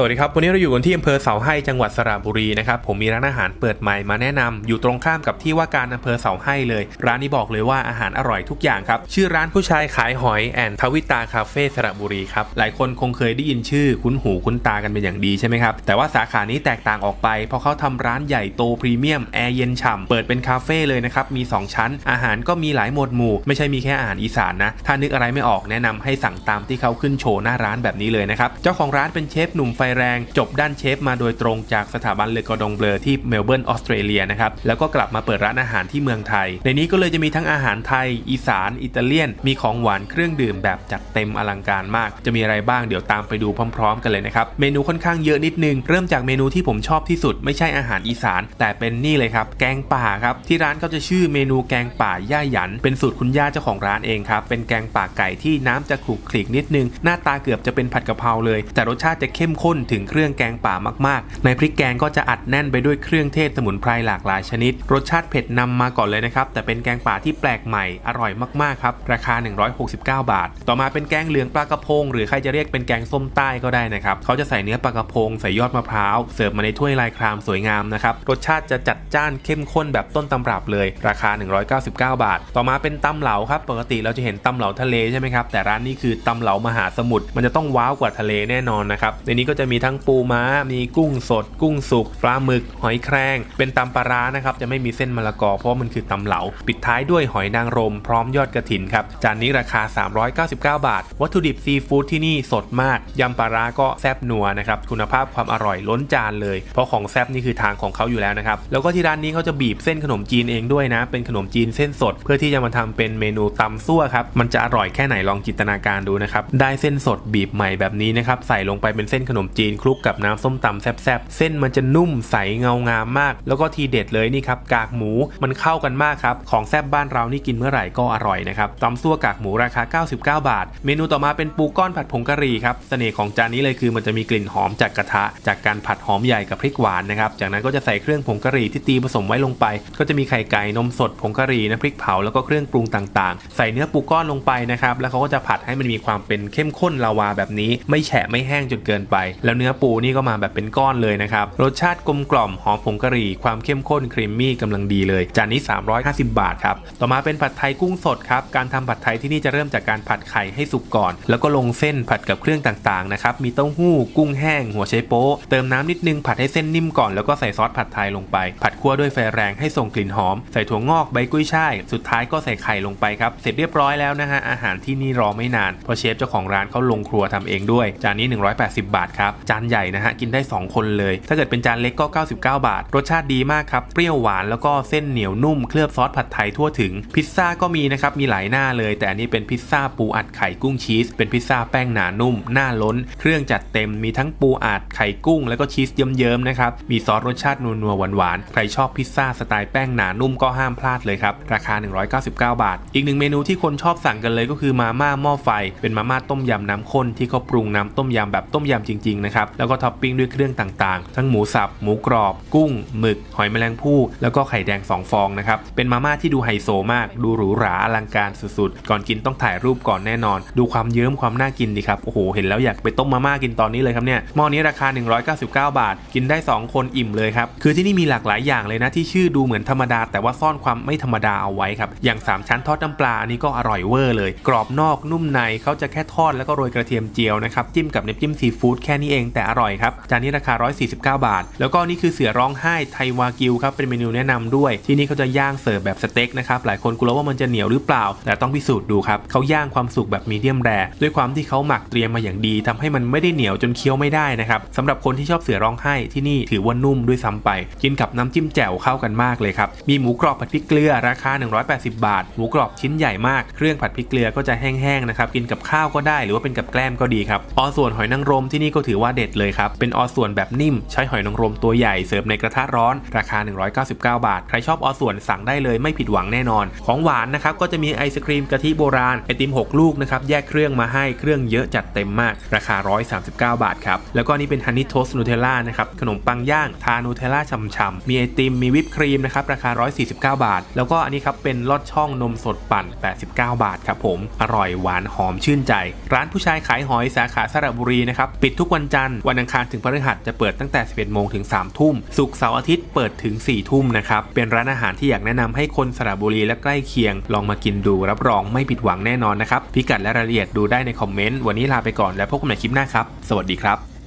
สวัสดีครับ วันนี้เราอยู่กันที่อำเภอเสาให้จังหวัดสระบุรีนะครับ ผมมีร้านอาหารเปิดใหม่มาแนะนำอยู่ตรงข้ามกับที่ว่าการอำเภอเสาให้เลย ร้านนี้บอกเลยว่าอาหารอร่อยทุกอย่างครับ ชื่อร้านผู้ชายขายหอยแอนทวิตาคาเฟ่สระบุรีครับ หลายคนคงเคยได้ยินชื่อคุ้นหูคุ้นตากันเป็นอย่างดีใช่ไหมครับ แต่ว่าสาขานี้แตกต่างออกไป เพราะเขาทำร้านใหญ่โตพรีเมียมแอร์เย็นฉ่ำเปิดเป็นคาเฟ่เลยนะครับ มี 2 ชั้น อาหารก็มีหลายหมวดหมู่ ไม่ใช่มีแค่อาหารอีสานนะ ถ้านึกอะไรไม่ออกแนะนำให้สั่งตามที่เขาขึ้นโชว์หน้าร้านแบบนี้เลยนะครับ เจ้าของร้านเป็นเชฟหนุ่มไฟแรงจบด้านเชฟมาโดยตรงจากสถาบันเลกอดงเบลอที่เมลเบิร์นออสเตรเลียนะครับแล้วก็กลับมาเปิดร้านอาหารที่เมืองไทย ในนี้ก็เลยจะมีทั้งอาหารไทย อีสาน อิตาเลียน มีของหวานเครื่องดื่มแบบจัดเต็มอลังการมาก จะมีอะไรบ้างเดี๋ยวตามไปดูพร้อม ๆ กันเลยนะครับเมนูค่อนข้างเยอะนิดนึง เริ่มจากเมนูที่ผมชอบที่สุดไม่ใช่อาหารอีสาน แต่เป็นนี่เลยครับแกงป่าครับที่ร้านเขาจะชื่อเมนูแกงป่าย่าหยัน เป็นสูตรคุณย่าเจ้าของร้านเองครับเป็นแกงป่าไก่ที่น้ำจะขลุกคลิกนิดนึงหน้าตาเกือบจะเป็นผัดกะเพราเลย แต่รสชาติจะเข้มข้น้นถึงเครื่องแกงป่ามากๆ ในพริกแกงก็จะอัดแน่นไปด้วยเครื่องเทศสมุนไพรหลากหลายชนิด รสชาติเผ็ดนำมาก่อนเลยนะครับ แต่เป็นแกงป่าที่แปลกใหม่อร่อยมากๆครับ ราคา 169 บาท ต่อมาเป็นแกงเหลืองปลากระพง หรือใครจะเรียกเป็นแกงส้มใต้ก็ได้นะครับเขาจะใส่เนื้อปลากระพงใส่ยอดมะพร้าวเสิร์ฟมาในถ้วยลายครามสวยงามนะครับรสชาติจะจัดจ้านเข้มข้นแบบต้นตำรับเลย ราคา 199 บาท ต่อมาเป็นตำเหลาครับปกติเราจะเห็นตำเหลาทะเลใช่ไหมครับแต่ร้านนี้คือตำเหลามหาสมุทรมันจะต้องว้าวกว่าทะเลแน่นอนนะครับในนี้ก็จะมีทั้งปูม้า มีกุ้งสด กุ้งสุกปลาหมึก หอยแครง เป็นตำปลาร้านะครับ จะไม่มีเส้นมะละกอเพราะมันคือตำเหลา ปิดท้ายด้วยหอยนางรมพร้อมยอดกระถินครับ จานนี้ราคา 399 บาท วัตถุดิบซีฟู้ดที่นี่สดมาก ยำปลาร้าก็แซบนัวนะครับ คุณภาพความอร่อยล้นจานเลย เพราะของแซบนี่คือทางของเขาอยู่แล้วนะครับ แล้วก็ที่ร้านนี้เขาจะบีบเส้นขนมจีนเองด้วยนะ เป็นขนมจีนเส้นสด เพื่อที่จะมาทำเป็นเมนูตำซั่วครับ มันจะอร่อยแค่ไหนลองจินตนาการดูนะครับ ได้เส้นสดบีบใหม่แบบนี้นะครับ ใส่ลงไปเป็นเส้นขนมจีนคลุกกับน้ำส้มตำแซ่บๆ เส้นมันจะนุ่มใสเงางามมาก แล้วก็ทีเด็ดเลยนี่ครับกากหมูมันเข้ากันมากครับ ของแซ่บบ้านเรานี่กินเมื่อไหร่ก็อร่อยนะครับตำซั่วกากหมูราคา 99 บาท เมนูต่อมาเป็นปูก้อนผัดผงกะหรี่ครับเสน่ห์ของจานนี้เลยคือมันจะมีกลิ่นหอมจากกระทะ จากการผัดหอมใหญ่กับพริกหวานนะครับจากนั้นก็จะใส่เครื่องผงกะหรี่ที่ตีผสมไว้ลงไป ก็จะมีไข่ไก่นมสดผงกะหรี่น้ำพริกเผาแล้วก็เครื่องปรุงต่างๆ ใส่เนื้อปูก้อนลงไปนะครับแล้วเขาก็จะผัดให้มันมีความเป็นเข้มข้นลาวาแบบนี้ ไม่แฉะไม่แห้งจนเกินไปแล้วเนื้อปูนี่ก็มาแบบเป็นก้อนเลยนะครับ รสชาติกลมกล่อมหอมผงกะหรี่ ความเข้มข้นครีมมี่กำลังดีเลย จานนี้ 350 บาทครับ ต่อมาเป็นผัดไทยกุ้งสดครับ การทำผัดไทยที่นี่จะเริ่มจากการผัดไข่ให้สุกก่อน แล้วก็ลงเส้นผัดกับเครื่องต่างๆนะครับ มีเต้าหู้ กุ้งแห้ง หัวไชโป๊ะเติมน้ำนิดนึงผัดให้เส้นนิ่มก่อนแล้วก็ใส่ซอสผัดไทยลงไป ผัดคั่วด้วยไฟแรงให้ส่งกลิ่นหอม ใส่ถั่วงอกใบกุ้ยช่ายสุดท้ายก็ใส่ไข่ลงไปครับเสร็จเรียบร้อยแล้วนะฮะอาหารที่นี่รอไม่นานเพราะเชฟเจ้าของร้านเขาลงครัวทำเองด้วยจานนี้ 180 บาทครับจานใหญ่นะฮะกินได้ 2 คนเลย ถ้าเกิดเป็นจานเล็กก็ 99 บาท รสชาติดีมากครับ เปรี้ยวหวานแล้วก็เส้นเหนียวนุ่ม เคลือบซอสผัดไทยทั่วถึง พิซซ่าก็มีนะครับ มีหลายหน้าเลย แต่อันนี้เป็นพิซซ่าปูอัดไข่กุ้งชีส เป็นพิซซ่าแป้งหนานุ่ม หน้าล้น เครื่องจัดเต็ม มีทั้งปูอัดไข่กุ้ง แล้วก็ชีสเยิ้มๆนะครับ มีซอสรสชาตินัวๆหวานๆ ใครชอบพิซซ่าสไตล์แป้งหนานุ่มก็ห้ามพลาดเลยครับ ราคา 199 บาท อีกหนึ่งเมนูที่คนชอบสั่งกันเลยก็คือมาม่าหม้อไฟ เป็นมาม่าต้มยำน้ำข้นที่เขาปรุงน้ำต้มยำแบบต้มยำจริงนะครับ แล้วก็ท็อปปิ้งด้วยเครื่องต่างๆ ทั้งหมูสับ หมูกรอบ กุ้ง หมึก หอยแมลงภู่ แล้วก็ไข่แดง 2 ฟองนะครับ เป็นมาม่าที่ดูไฮโซมาก ดูหรูหราอลังการสุดๆ ก่อนกินต้องถ่ายรูปก่อนแน่นอน ดูความเยิ้มความน่ากินดีครับ โอ้โห เห็นแล้วอยากไปต้มมาม่ากินตอนนี้เลยครับเนี่ย หม้อนี้ราคา 199 บาท กินได้ 2 คนอิ่มเลยครับ คือที่นี่มีหลากหลายอย่างเลยนะที่ชื่อดูเหมือนธรรมดา แต่ว่าซ่อนความไม่ธรรมดาเอาไว้ครับ อย่าง 3 ชั้นทอดน้ำปลา อันนี้ก็อร่อยเวอร์เลย กรอบนอกนุ่มในเขาจะแค่ทอดแล้วก็โรยกระเทียมเจียวนะครับ จิ้มกับน้ำจิ้มซีฟู้ดแค่นี้เองแต่อร่อยครับ จานนี้ราคา 149 บาท แล้วก็นี่คือเสือร้องไห้ไทยวากิวครับ เป็นเมนูแนะนำด้วย ที่นี่เขาจะย่างเสิร์ฟแบบสเต็กนะครับ หลายคนกลัวว่ามันจะเหนียวหรือเปล่า แต่ต้องพิสูจน์ดูครับเขาย่างความสุกแบบมีเดียมแรด้วยความที่เขาหมักเตรียมมาอย่างดีทำให้มันไม่ได้เหนียวจนเคี้ยวไม่ได้นะครับสำหรับคนที่ชอบเสือร้องไห้ที่นี่ถือว่านุ่มด้วยซ้ำไป กินกับน้ำจิ้มแจ่วเข้ากันมากเลยครับมีหมูกรอบผัดพริกเกลือราคา 180 บาท หมูกรอบชิ้นใหญ่มากเครื่องผัดพริกเกลือก็จะแห้งๆนะครับกินกับข้าวก็ได้หรือว่าเป็นกับแกล้มก็ดีครับออส่วนหอยนางรมที่นี่ก็ถือว่าเด็ดเลยครับ เป็นออส่วนแบบนิ่ม ใช้หอยนางรมตัวใหญ่เสิร์ฟในกระทะร้อน ราคา 199 บาท ใครชอบออส่วนสั่งได้เลยไม่ผิดหวังแน่นอน ของหวานนะครับก็จะมีไอศครีมกะทิโบราณไอติม 6 ลูกนะครับแยกเครื่องมาให้เครื่องเยอะจัดเต็มมาก ราคา 139 บาทครับแล้วก็นี่เป็นฮันนี่โทสนูเทลล่านะครับขนมปังย่างทานูเทลล่าฉ่ำๆมีไอติมมีวิปครีมนะครับราคา 149 บาท แล้วก็อันนี้ครับเป็นลอดช่องนมสดปั่น 89 บาทครับผมอร่อยหวานหอมชื่นใจ ร้านผู้ชายขายหอยสาขาสระบุรีนะครับปิดทุกวันวันจันทร์วันอังคารถึงพฤหัสจะเปิดตั้งแต่ 11 โมงถึง 3 ทุ่ม ศุกร์เสาร์อาทิตย์เปิดถึง 4 ทุ่มนะครับ เป็นร้านอาหารที่อยากแนะนำให้คนสระบุรีและใกล้เคียง ลองมากินดูรับรองไม่ผิดหวังแน่นอนนะครับ พิกัดและรายละเอียดดูได้ในคอมเมนต์ วันนี้ลาไปก่อนแล้วพบกันใหม่คลิปหน้าครับ สวัสดีครับ